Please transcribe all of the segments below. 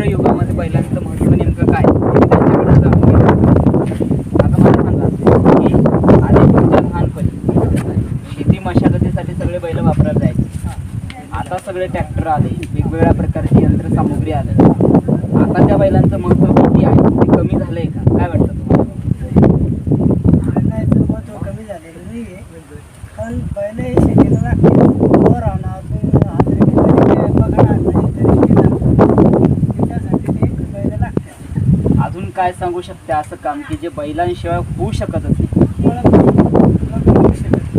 मित्र योगामध्ये बैलांचं महत्त्व नेमकं काय? त्यांच्याकडे आता मला सांगा की आधी लहानपणी शेती मशागतीसाठी सगळे बैल वापरत जायचे. आता सगळे ट्रॅक्टर आले वेगवेगळ्या प्रकारची यंत्रसामुग्री आलं. आता त्या बैलांचं महत्त्व किती आहे? ते कमी झालं आहे का? काय वाटतं? अजून काय सांगू शकते असं काम की जे बैलांशिवाय होऊ शकतच नाही? शकत असते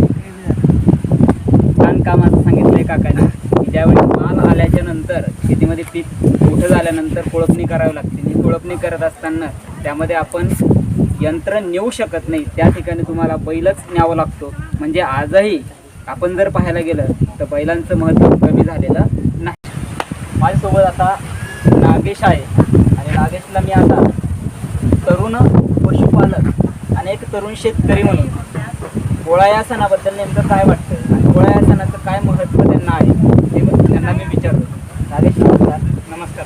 छान काम असं सांगितलंय काकाने. की ज्यावेळी माल आल्याच्यानंतर शेतीमध्ये पीक मोठं झाल्यानंतर कोळपणी करावी लागते. आणि कोळपणी करत असताना त्यामध्ये आपण यंत्र नेऊ शकत नाही. त्या ठिकाणी तुम्हाला बैलच न्यावं लागतो. म्हणजे आजही आपण जर पाहायला गेलं तर बैलांचं महत्त्व कमी झालेलं नाही. माझ्यासोबत आता नागेश आहे. आणि नागेशला मी आता तरुण पशुपालक आणि एक तरुण शेतकरी म्हणून. पोळा या सणाबद्दल नेमकं काय वाटतं आणि पोळा या सणाचं काय महत्त्व त्यांना आहे? ते त्यांना मी विचारतो. नागेश नमस्कार. नमस्कार.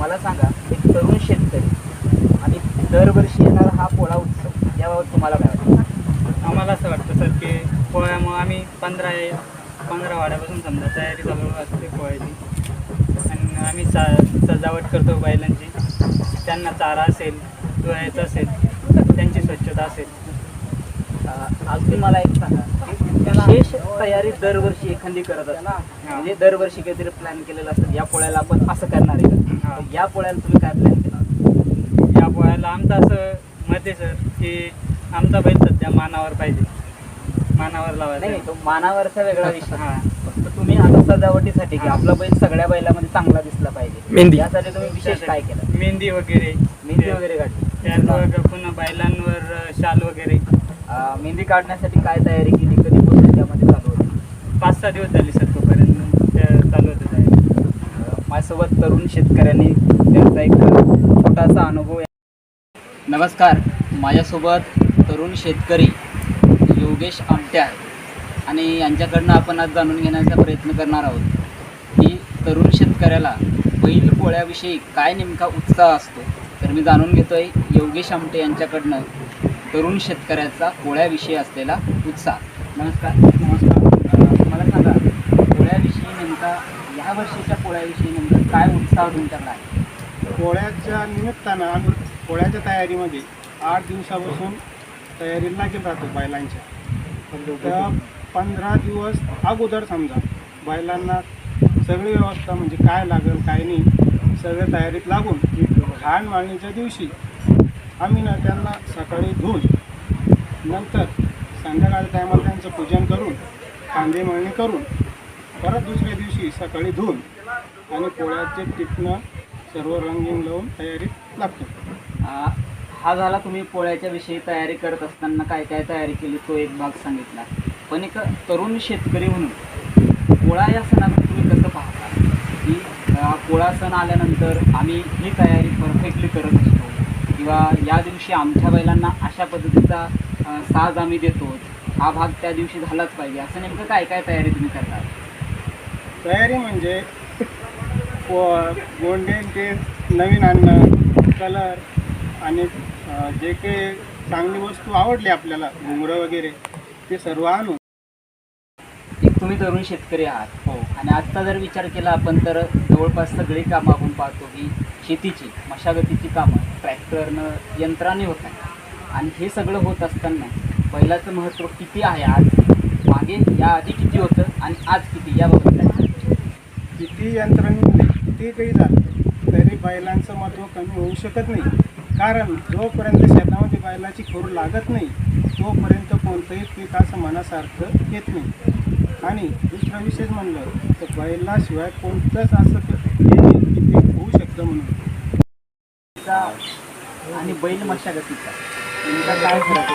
मला सांगा एक तरुण शेतकरी आणि दरवर्षी येणारा हा पोळा उत्सव याबाबत तुम्हाला काय वाटतं? आम्हाला असं वाटतं सर की पोळ्यामुळं आम्ही पंधरा पंधरा वाड्यापासून समजा तयारी चालू असते पोळ्याची. आणि आम्ही सा सजावट करतो बैलांची. त्यांना चारा असेल धुवायचं असेल त्यांची स्वच्छता असेल. अगदी मला एक सांगा विशेष तयारी दरवर्षी एखादी करत असते म्हणजे दरवर्षी काहीतरी प्लॅन केलेला असतं या पोळ्याला आपण असं करणार आहे. का? हा. तर या पोळ्याला तुम्ही काय प्लॅन केला या पोळ्याला आमचं असं मत आहे सर की आमचा बैल सध्या मानावर पाहिजे. मानावर लावायचा नाही तो मानावरचा वेगळा विषय. हां. फक्त तुम्ही आता सजावटीसाठी की आपला बैल सगळ्या बैलामध्ये चांगला दिसला पाहिजे. मेहंदी. यासाठी तुम्ही विशेष काय केलं? मेहंदी वगैरे मेहंदी वगैरे काढली. पुन्हा बैलांवर शाल वगैरे. मेहंदी काढण्यासाठी काय तयारी केली? कधीपासून त्यामध्ये चालू होती? पाच सहा दिवस झाले सर तोपर्यंत चालू होतं अं, माझ्यासोबत तरुण शेतकऱ्यांनी त्यांचा एक छोटासा अनुभव आहे. नमस्कार. माझ्यासोबत तरुण शेतकरी योगेश आमटे आहे आणि यांच्याकडनं आपण आज जाणून घेण्याचा प्रयत्न करणार आहोत की तरुण शेतकऱ्याला बैल पोळ्याविषयी काय नेमका उत्साह असतो? तर मी जाणून घेतो आहे योगेश आमटे यांच्याकडनं तरुण शेतकऱ्याचा पोळ्याविषयी असलेला उत्साह. नमस्कार. नमस्कार. मला सांगा पोळ्याविषयी नेमका या वर्षीच्या पोळ्याविषयी नेमका काय उत्साह तुमच्याकडे आहे? पोळ्याच्या निमित्तानं आम्ही पोळ्याच्या तयारीमध्ये आठ दिवसापासून तयारी लागेल राहतो बैलांच्या. तर पंधरा दिवस अगोदर समजा बैलांना सगळी व्यवस्था म्हणजे काय लागेल काय नाही सगळं तयारीत लागून घाण माळणीच्या दिवशी आम्ही ना त्यांना सकाळी धुवून नंतर संध्याकाळच्या टायमाला त्यांचं पूजन करून कांदे मळणी करून परत दुसऱ्या दिवशी सकाळी धुवून आणि पोळ्याचे टिपणं सर्व रंगीन लावून तयारीत लागतो. हा झाला तुम्ही पोळ्याच्या विषयी तयारी करत असताना काय काय तयारी केली तो एक भाग सांगितला. पण एक तरुण शेतकरी म्हणून पोळा या सणाकडे तुम्ही कसं पाहता? पोळा सण आल्यानंतर आम्ही ही तयारी परफेक्टली करत असतो. किंवा या दिवशी आमच्या बैलांना अशा पद्धतीचा साज आम्ही देतो. हा भाग त्या दिवशी झालाच पाहिजे. असं नेमकं काय काय तयारी तुम्ही करता तयारी म्हणजे गोंड्यांचे गोंडे नवीन आणणं कलर आणि जे काही चांगली वस्तू आवडली आपल्याला घुंगरं वगैरे ते सर्व आणून तुम्ही तरुण शेतकरी आहात. हो. आणि आजचा जर विचार केला आपण तर जवळपास सगळी कामं आपण पाहतो की शेतीची मशागतीची कामं ट्रॅक्टरनं यंत्राने होत आहे आणि हे सगळं होत असताना बैलाचं महत्त्व किती आहे आज? मागे या आधी किती होतं आणि आज किती? याबाबत काय? किती यंत्रणांमध्ये किती काही झालं तरी बैलांचं महत्त्व कमी होऊ शकत नाही. कारण जोपर्यंत शेतामध्ये बैलाची खोर लागत नाही तोपर्यंत कोणतंही पीक असं मनासारखं येत नाही. आणि दुसरा विशेष म्हणलं तर बैलाशिवाय कोणतंच असं ते होऊ शकतं म्हणून. आणि बैल मशागतीचा. काय फरक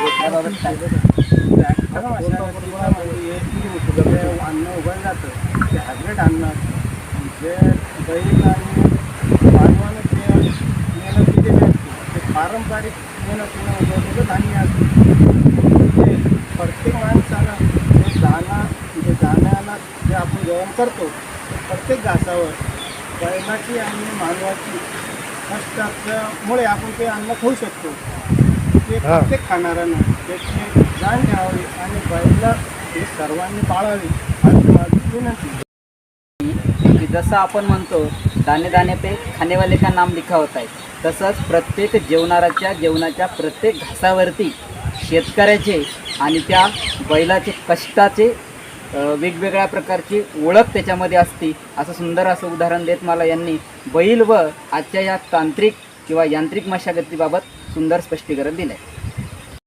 म्हणजे अन्न जातं ते हायब्रिड जे बैल आणि मेहनत ते पारंपरिक उगवलेलं धान्य असतं ते प्रत्येक माणसानं जे दाना जे आपण जेवण करतो प्रत्येक घासावर बैलाची आणि मानवाची कष्टाच्यामुळे आपण ते अन्न खाऊ शकतो. ते प्रत्येक खाणाऱ्यानं त्याची जाण ठेवावी आणि बैला हे सर्वांनी पाळावी अशी माझी विनंती जसं आपण म्हणतो दाणे दाणे पे खानेवाले का नाम लिखा होत आहे तसंच प्रत्येक जेवणाराच्या जेवणाच्या प्रत्येक घासावरती शेतकऱ्याचे आणि त्या बैलाचे कष्टाचे वेगवेगळ्या प्रकारची ओळख त्याच्यामध्ये असते. असं सुंदर असं उदाहरण देत मला यांनी. बैल व आजच्या या तांत्रिक किंवा यांत्रिक मशागतीबाबत सुंदर स्पष्टीकरण दिलं आहे